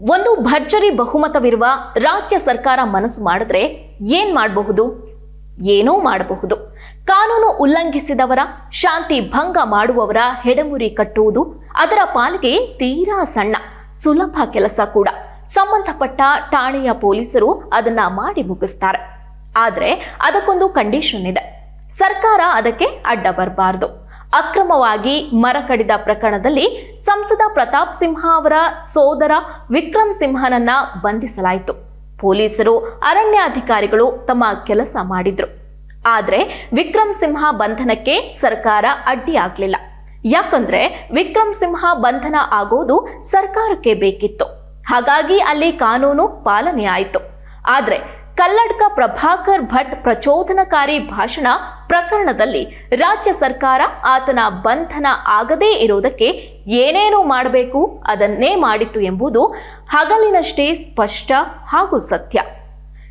ಒಂದು ಭರ್ಜರಿ ಬಹುಮತವಿರುವ ರಾಜ್ಯ ಸರ್ಕಾರ ಮನಸ್ಸು ಮಾಡಿದ್ರೆ ಏನ್ ಮಾಡಬಹುದು? ಏನೂ ಮಾಡಬಹುದು. ಕಾನೂನು ಉಲ್ಲಂಘಿಸಿದವರ, ಶಾಂತಿ ಭಂಗ ಮಾಡುವವರ ಹೆಡಮುರಿ ಕಟ್ಟುವುದು ಅದರ ಪಾಲಿಗೆ ತೀರಾ ಸಣ್ಣ, ಸುಲಭ ಕೆಲಸ ಕೂಡ. ಸಂಬಂಧಪಟ್ಟ ಠಾಣೆಯ ಪೊಲೀಸರು ಅದನ್ನ ಮಾಡಿ ಮುಗಿಸ್ತಾರೆ. ಆದರೆ ಅದಕ್ಕೊಂದು ಕಂಡೀಷನ್ ಇದೆ. ಸರ್ಕಾರ ಅದಕ್ಕೆ ಅಡ್ಡ ಬರಬಾರದು. ಅಕ್ರಮವಾಗಿ ಮರ ಕಡಿದ ಪ್ರಕರಣದಲ್ಲಿ ಸಂಸದ ಪ್ರತಾಪ್ ಸಿಂಹ ಅವರ ಸೋದರ ವಿಕ್ರಮ್ ಸಿಂಹನನ್ನ ಬಂಧಿಸಲಾಯಿತು. ಪೊಲೀಸರು, ಅರಣ್ಯಾಧಿಕಾರಿಗಳು ತಮ್ಮ ಕೆಲಸ ಮಾಡಿದ್ರು. ಆದ್ರೆ ವಿಕ್ರಮ್ ಸಿಂಹ ಬಂಧನಕ್ಕೆ ಸರ್ಕಾರ ಅಡ್ಡಿಯಾಗಲಿಲ್ಲ ಯಾಕಂದ್ರೆ ವಿಕ್ರಮ್ ಸಿಂಹ ಬಂಧನ ಆಗೋದು ಸರ್ಕಾರಕ್ಕೆ ಬೇಕಿತ್ತು. ಹಾಗಾಗಿ ಅಲ್ಲಿ ಕಾನೂನು ಪಾಲನೆ ಆಯಿತು. ಆದ್ರೆ ಕಲ್ಲಡ್ಕ ಪ್ರಭಾಕರ್ ಭಟ್ ಪ್ರಚೋದನಕಾರಿ ಭಾಷಣ ಪ್ರಕರಣದಲ್ಲಿ ರಾಜ್ಯ ಸರ್ಕಾರ ಆತನ ಬಂಧನ ಆಗದೇ ಇರುವುದಕ್ಕೆ ಏನೇನು ಮಾಡಬೇಕು, ಅದನ್ನೇ ಮಾಡಿತ್ತು ಎಂಬುದು ಹಗಲಿನಷ್ಟೇ ಸ್ಪಷ್ಟ ಹಾಗೂ ಸತ್ಯ.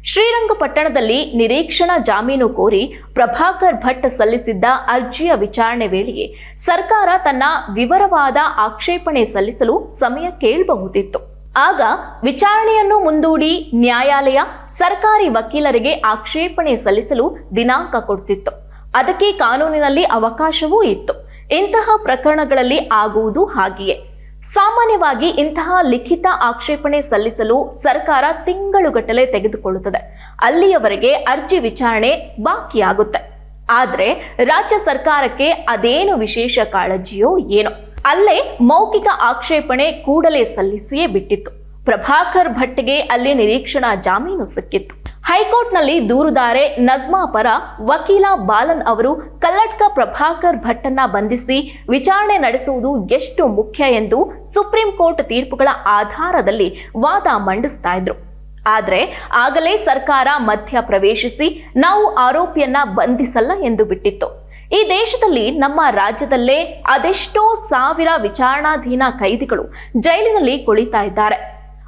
ಶ್ರೀರಂಗಪಟ್ಟಣದಲ್ಲಿ ನಿರೀಕ್ಷಣಾ ಜಾಮೀನು ಕೋರಿ ಪ್ರಭಾಕರ್ ಭಟ್ ಸಲ್ಲಿಸಿದ್ದ ಅರ್ಜಿಯ ವಿಚಾರಣೆ ವೇಳೆಗೆ ಸರ್ಕಾರ ತನ್ನ ವಿವರವಾದ ಆಕ್ಷೇಪಣೆ ಸಲ್ಲಿಸಲು ಸಮಯ ಕೇಳಬಹುದಿತ್ತು. ಆಗ ವಿಚಾರಣೆಯನ್ನು ಮುಂದೂಡಿ ನ್ಯಾಯಾಲಯ ಸರ್ಕಾರಿ ವಕೀಲರಿಗೆ ಆಕ್ಷೇಪಣೆ ಸಲ್ಲಿಸಲು ದಿನಾಂಕ ಕೊಡ್ತಿತ್ತು. ಅದಕ್ಕೆ ಕಾನೂನಿನಲ್ಲಿ ಅವಕಾಶವೂ ಇತ್ತು. ಇಂತಹ ಪ್ರಕರಣಗಳಲ್ಲಿ ಆಗುವುದು ಹಾಗೆಯೇ. ಸಾಮಾನ್ಯವಾಗಿ ಇಂತಹ ಲಿಖಿತ ಆಕ್ಷೇಪಣೆ ಸಲ್ಲಿಸಲು ಸರ್ಕಾರ ತಿಂಗಳುಗಟ್ಟಲೆ ತೆಗೆದುಕೊಳ್ಳುತ್ತದೆ. ಅಲ್ಲಿಯವರೆಗೆ ಅರ್ಜಿ ವಿಚಾರಣೆ ಬಾಕಿಯಾಗುತ್ತೆ. ಆದರೆ ರಾಜ್ಯ ಸರ್ಕಾರಕ್ಕೆ ಅದೇನು ವಿಶೇಷ ಕಾಳಜಿಯೋ ಏನೋ. ಅಲ್ಲೇ ಮೌಖಿಕ ಆಕ್ಷೇಪಣೆ ಕೂಡಲೇ ಸಲ್ಲಿಸಿಯೇ ಬಿಟ್ಟಿತ್ತು. ಪ್ರಭಾಕರ್ ಭಟ್ಗೆ ಅಲ್ಲಿ ನಿರೀಕ್ಷಣಾ ಜಾಮೀನು ಸಿಕ್ಕಿತ್ತು. ಹೈಕೋರ್ಟ್ನಲ್ಲಿ ದೂರುದಾರೆ ನಜ್ಮಾ ಪರ ವಕೀಲ ಬಾಲನ್ ಅವರು ಕಲ್ಲಟ್ಕ ಪ್ರಭಾಕರ್ ಭಟ್ಟನ್ನ ಬಂಧಿಸಿ ವಿಚಾರಣೆ ನಡೆಸುವುದು ಎಷ್ಟು ಮುಖ್ಯ ಎಂದು ಸುಪ್ರೀಂ ಕೋರ್ಟ್ ತೀರ್ಪುಗಳ ಆಧಾರದಲ್ಲಿ ವಾದ ಮಂಡಿಸ್ತಾ ಇದ್ರು. ಆದರೆ ಆಗಲೇ ಸರ್ಕಾರ ಮಧ್ಯ ಪ್ರವೇಶಿಸಿ ನಾವು ಆರೋಪಿಯನ್ನ ಬಂಧಿಸಲ್ಲ ಎಂದು ಬಿಟ್ಟಿತ್ತು. ಈ ದೇಶದಲ್ಲಿ ನಮ್ಮ ರಾಜ್ಯದಲ್ಲೇ ಅದೆಷ್ಟೋ ಸಾವಿರ ವಿಚಾರಣಾಧೀನ ಕೈದಿಗಳು ಜೈಲಿನಲ್ಲಿ ಕುಳಿತಾ ಇದ್ದಾರೆ.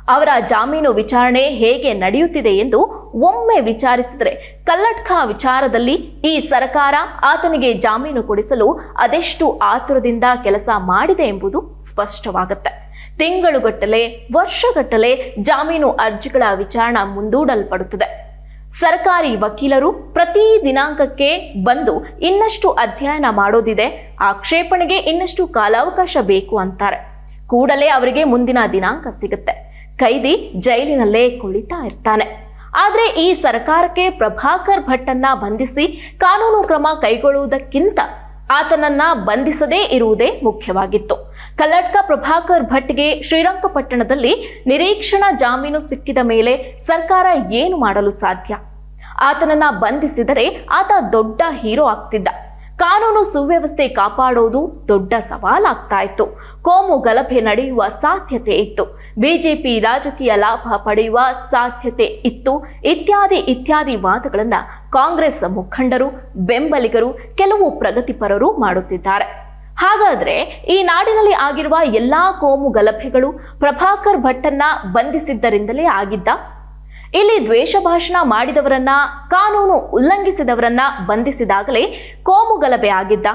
ಅವರ ಜಾಮೀನು ವಿಚಾರಣೆ ಹೇಗೆ ನಡೆಯುತ್ತಿದೆ ಎಂದು ಒಮ್ಮೆ ವಿಚಾರಿಸಿದರೆ ಕಲ್ಲಟ್ಖಾ ವಿಚಾರದಲ್ಲಿ ಈ ಸರ್ಕಾರ ಆತನಿಗೆ ಜಾಮೀನು ಕೊಡಿಸಲು ಅದೆಷ್ಟು ಆತುರದಿಂದ ಕೆಲಸ ಮಾಡಿದೆ ಎಂಬುದು ಸ್ಪಷ್ಟವಾಗುತ್ತೆ. ತಿಂಗಳುಗಟ್ಟಲೆ, ವರ್ಷಗಟ್ಟಲೆ ಜಾಮೀನು ಅರ್ಜಿಗಳ ವಿಚಾರಣೆ ಮುಂದೂಡಲ್ಪಡುತ್ತದೆ. ಸರ್ಕಾರಿ ವಕೀಲರು ಪ್ರತಿ ದಿನಾಂಕಕ್ಕೆ ಬಂದು ಇನ್ನಷ್ಟು ಅಧ್ಯಯನ ಮಾಡೋದಿದೆ. ಆಕ್ಷೇಪಣೆಗೆ ಇನ್ನಷ್ಟು ಕಾಲಾವಕಾಶ ಬೇಕು ಅಂತಾರೆ. ಕೂಡಲೇ ಅವರಿಗೆ ಮುಂದಿನ ದಿನಾಂಕ ಸಿಗುತ್ತೆ. ಕೈದಿ ಜೈಲಿನಲ್ಲೇ ಕುಳಿತಾ ಇರ್ತಾನೆ. ಆದರೆ ಈ ಸರ್ಕಾರಕ್ಕೆ ಪ್ರಭಾಕರ್ ಭಟ್ಟನ್ನ ಬಂಧಿಸಿ ಕಾನೂನು ಕ್ರಮ ಕೈಗೊಳ್ಳುವುದಕ್ಕಿಂತ ಆತನನ್ನ ಬಂಧಿಸದೇ ಇರುವುದೇ ಮುಖ್ಯವಾಗಿತ್ತು. ಕಲ್ಲಡ್ಕ ಪ್ರಭಾಕರ್ ಭಟ್ಗೆ ಶ್ರೀರಂಗಪಟ್ಟಣದಲ್ಲಿ ನಿರೀಕ್ಷಣಾ ಜಾಮೀನು ಸಿಕ್ಕಿದ ಮೇಲೆ ಸರ್ಕಾರ ಏನು ಮಾಡಲು ಸಾಧ್ಯ? ಆತನನ್ನ ಬಂಧಿಸಿದರೆ ಆತ ದೊಡ್ಡ ಹೀರೋ ಆಗ್ತಿದ್ದ. ಕಾನೂನು ಸುವ್ಯವಸ್ಥೆ ಕಾಪಾಡೋದು ದೊಡ್ಡ ಸವಾಲಾಗ್ತಾ ಇತ್ತು ಕೋಮು ಗಲಭೆ ನಡೆಯುವ ಸಾಧ್ಯತೆ ಇತ್ತು. ಬಿಜೆಪಿ ರಾಜಕೀಯ ಲಾಭ ಪಡೆಯುವ ಸಾಧ್ಯತೆ ಇತ್ತು. ಇತ್ಯಾದಿ ಇತ್ಯಾದಿ ವಾದಗಳನ್ನು ಕಾಂಗ್ರೆಸ್ ಮುಖಂಡರು, ಬೆಂಬಲಿಗರು, ಕೆಲವು ಪ್ರಗತಿಪರರು ಮಾಡುತ್ತಿದ್ದಾರೆ. ಹಾಗಾದ್ರೆ ಈ ನಾಡಿನಲ್ಲಿ ಆಗಿರುವ ಎಲ್ಲಾ ಕೋಮು ಗಲಭೆಗಳು ಪ್ರಭಾಕರ್ ಭಟ್ಟನ್ನ ಬಂಧಿಸಿದ್ದರಿಂದಲೇ ಆಗಿದ್ದ? ಇಲ್ಲಿ ದ್ವೇಷ ಭಾಷಣ ಮಾಡಿದವರನ್ನ, ಕಾನೂನು ಉಲ್ಲಂಘಿಸಿದವರನ್ನ ಬಂಧಿಸಿದಾಗಲೇ ಕೋಮು ಗಲಭೆ ಆಗಿದ್ದ?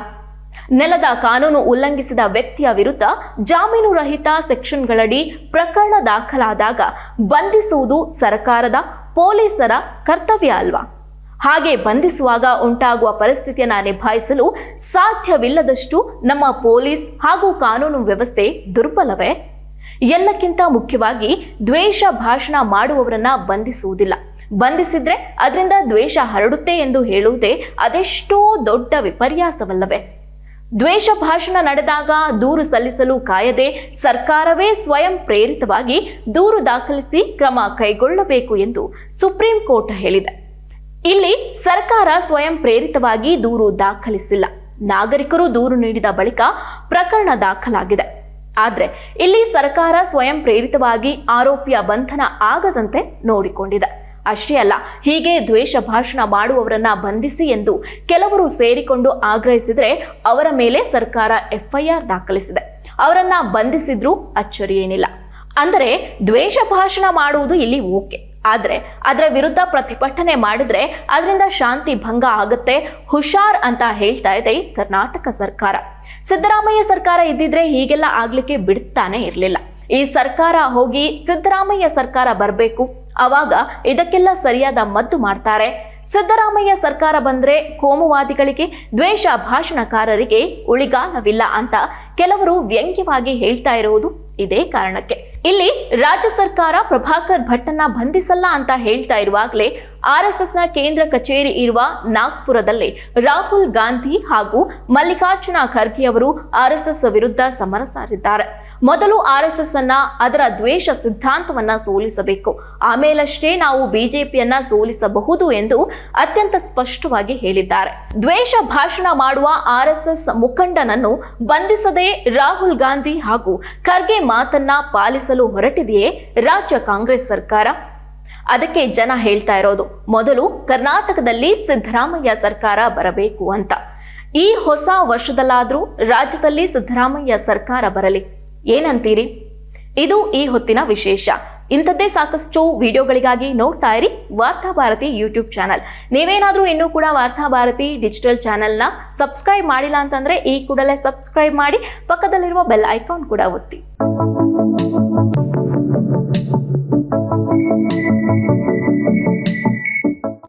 ನೆಲದ ಕಾನೂನು ಉಲ್ಲಂಘಿಸಿದ ವ್ಯಕ್ತಿಯ ವಿರುದ್ಧ ಜಾಮೀನು ರಹಿತ ಸೆಕ್ಷನ್ಗಳಡಿ ಪ್ರಕರಣ ದಾಖಲಾದಾಗ ಬಂಧಿಸುವುದು ಸರ್ಕಾರದ, ಪೊಲೀಸರ ಕರ್ತವ್ಯ ಅಲ್ವಾ? ಹಾಗೆ ಬಂಧಿಸುವಾಗ ಉಂಟಾಗುವ ಪರಿಸ್ಥಿತಿಯನ್ನು ನಿಭಾಯಿಸಲು ಸಾಧ್ಯವಿಲ್ಲದಷ್ಟು ನಮ್ಮ ಪೊಲೀಸ್ ಹಾಗೂ ಕಾನೂನು ವ್ಯವಸ್ಥೆ ದುರ್ಬಲವೇ? ಎಲ್ಲಕ್ಕಿಂತ ಮುಖ್ಯವಾಗಿ ದ್ವೇಷ ಭಾಷಣ ಮಾಡುವವರನ್ನ ಬಂಧಿಸುವುದಿಲ್ಲ. ಬಂಧಿಸಿದ್ರೆ ಅದರಿಂದ ದ್ವೇಷ ಹರಡುತ್ತೆ ಎಂದು ಹೇಳುವುದೇ ಅದೆಷ್ಟೋ ದೊಡ್ಡ ವಿಪರ್ಯಾಸವಲ್ಲವೇ? ದ್ವೇಷ ಭಾಷಣ ನಡೆದಾಗ ದೂರು ಸಲ್ಲಿಸಲು ಕಾಯದೆ ಸರ್ಕಾರವೇ ಸ್ವಯಂ ಪ್ರೇರಿತವಾಗಿ ದೂರು ದಾಖಲಿಸಿ ಕ್ರಮ ಕೈಗೊಳ್ಳಬೇಕು ಎಂದು ಸುಪ್ರೀಂ ಕೋರ್ಟ್ ಹೇಳಿದೆ. ಇಲ್ಲಿ ಸರ್ಕಾರ ಸ್ವಯಂ ಪ್ರೇರಿತವಾಗಿ ದೂರು ದಾಖಲಿಸಿಲ್ಲ. ನಾಗರಿಕರು ದೂರು ನೀಡಿದ ಬಳಿಕ ಪ್ರಕರಣ ದಾಖಲಾಗಿದೆ. ಆದರೆ ಇಲ್ಲಿ ಸರ್ಕಾರ ಸ್ವಯಂ ಪ್ರೇರಿತವಾಗಿ ಆರೋಪಿಯ ಬಂಧನ ಆಗದಂತೆ ನೋಡಿಕೊಂಡಿದೆ. ಅಷ್ಟೇ ಅಲ್ಲ, ಹೀಗೆ ದ್ವೇಷ ಭಾಷಣ ಮಾಡುವವರನ್ನ ಬಂಧಿಸಿ ಎಂದು ಕೆಲವರು ಸೇರಿಕೊಂಡು ಆಗ್ರಹಿಸಿದರೆ ಅವರ ಮೇಲೆ ಸರ್ಕಾರ ಎಫ್ಐಆರ್ ದಾಖಲಿಸಿದೆ. ಅವರನ್ನ ಬಂಧಿಸಿದ್ರೂ ಅಚ್ಚರಿ ಏನಿಲ್ಲ ಅಂದರೆ ದ್ವೇಷ ಭಾಷಣ ಮಾಡುವುದು ಇಲ್ಲಿ ಓಕೆ. ಆದ್ರೆ ಅದರ ವಿರುದ್ಧ ಪ್ರತಿಭಟನೆ ಮಾಡಿದ್ರೆ ಅದರಿಂದ ಶಾಂತಿ ಭಂಗ ಆಗುತ್ತೆ, ಹುಷಾರ್ ಅಂತ ಹೇಳ್ತಾ ಇದೆ ಕರ್ನಾಟಕ ಸರ್ಕಾರ. ಸಿದ್ದರಾಮಯ್ಯ ಸರ್ಕಾರ ಇದ್ದಿದ್ರೆ ಹೀಗೆಲ್ಲ ಆಗ್ಲಿಕ್ಕೆ ಬಿಡ್ತಾನೆ ಇರಲಿಲ್ಲ. ಈ ಸರ್ಕಾರ ಹೋಗಿ ಸಿದ್ದರಾಮಯ್ಯ ಸರ್ಕಾರ ಬರಬೇಕು, ಅವಾಗ ಇದಕ್ಕೆಲ್ಲ ಸರಿಯಾದ ಮದ್ದು ಮಾಡ್ತಾರೆ. ಸಿದ್ದರಾಮಯ್ಯ ಸರ್ಕಾರ ಬಂದ್ರೆ ಕೋಮುವಾದಿಗಳಿಗೆ, ದ್ವೇಷ ಭಾಷಣಕಾರರಿಗೆ ಉಳಿಗಾಲವಿಲ್ಲ ಅಂತ ಕೆಲವರು ವ್ಯಂಗ್ಯವಾಗಿ ಹೇಳ್ತಾ ಇರುವುದು ಇದೇ ಕಾರಣಕ್ಕೆ. ಇಲ್ಲಿ ರಾಜ್ಯ ಸರ್ಕಾರ ಪ್ರಭಾಕರ್ ಭಟ್ಟನ್ನ ಬಂಧಿಸಲ್ಲ ಅಂತ ಹೇಳ್ತಾ ಇರುವಾಗಲೇ ಆರ್ಎಸ್ಎಸ್ನ ಕೇಂದ್ರ ಕಚೇರಿ ಇರುವ ನಾಗ್ಪುರದಲ್ಲಿ ರಾಹುಲ್ ಗಾಂಧಿ ಹಾಗೂ ಮಲ್ಲಿಕಾರ್ಜುನ ಖರ್ಗೆ ಅವರು ಆರ್ಎಸ್ಎಸ್ ವಿರುದ್ಧ ಸಮರ ಸಾರಿದ್ದಾರೆ. ಮೊದಲು ಆರ್ಎಸ್ಎಸ್ ಅನ್ನ ಅದರ ದ್ವೇಷ ಸಿದ್ಧಾಂತವನ್ನ ಸೋಲಿಸಬೇಕು. ಆಮೇಲಷ್ಟೇ ನಾವು ಬಿಜೆಪಿಯನ್ನ ಸೋಲಿಸಬಹುದು ಎಂದು ಅತ್ಯಂತ ಸ್ಪಷ್ಟವಾಗಿ ಹೇಳಿದ್ದಾರೆ. ದ್ವೇಷ ಭಾಷಣ ಮಾಡುವ ಆರ್ಎಸ್ಎಸ್ ಮುಖಂಡನನ್ನು ಬಂಧಿಸದೆ ರಾಹುಲ್ ಗಾಂಧಿ ಹಾಗೂ ಖರ್ಗೆ ಮಾತನ್ನ ಪಾಲಿಸಲು ಹೊರಟಿದೆಯೇ ರಾಜ್ಯ ಕಾಂಗ್ರೆಸ್ ಸರ್ಕಾರ? ಅದಕ್ಕೆ ಜನ ಹೇಳ್ತಾ ಇರೋದು, ಮೊದಲು ಕರ್ನಾಟಕದಲ್ಲಿ ಸಿದ್ದರಾಮಯ್ಯ ಸರ್ಕಾರ ಬರಬೇಕು ಅಂತ. ಈ ಹೊಸ ವರ್ಷದಲ್ಲಾದ್ರೂ ರಾಜ್ಯದಲ್ಲಿ ಸಿದ್ದರಾಮಯ್ಯ ಸರ್ಕಾರ ಬರಲಿ. ಏನಂತೀರಿ? ಇದು ಈ ಹೊತ್ತಿನ ವಿಶೇಷ. ಇಂಥದ್ದೇ ಸಾಕಷ್ಟು ವಿಡಿಯೋಗಳಿಗಾಗಿ ನೋಡ್ತಾ ಇರಿ ವಾರ್ತಾ ಭಾರತಿ ಯೂಟ್ಯೂಬ್ ಚಾನಲ್. ನೀವೇನಾದರೂ ಇನ್ನೂ ಕೂಡ ವಾರ್ತಾ ಭಾರತಿ ಡಿಜಿಟಲ್ ಚಾನಲ್ನ ಸಬ್ಸ್ಕ್ರೈಬ್ ಮಾಡಿಲ್ಲ ಅಂತಂದ್ರೆ ಈ ಕೂಡಲೇ ಸಬ್ಸ್ಕ್ರೈಬ್ ಮಾಡಿ ಪಕ್ಕದಲ್ಲಿರುವ ಬೆಲ್ ಐಕಾನ್ ಕೂಡ ಒತ್ತಿ.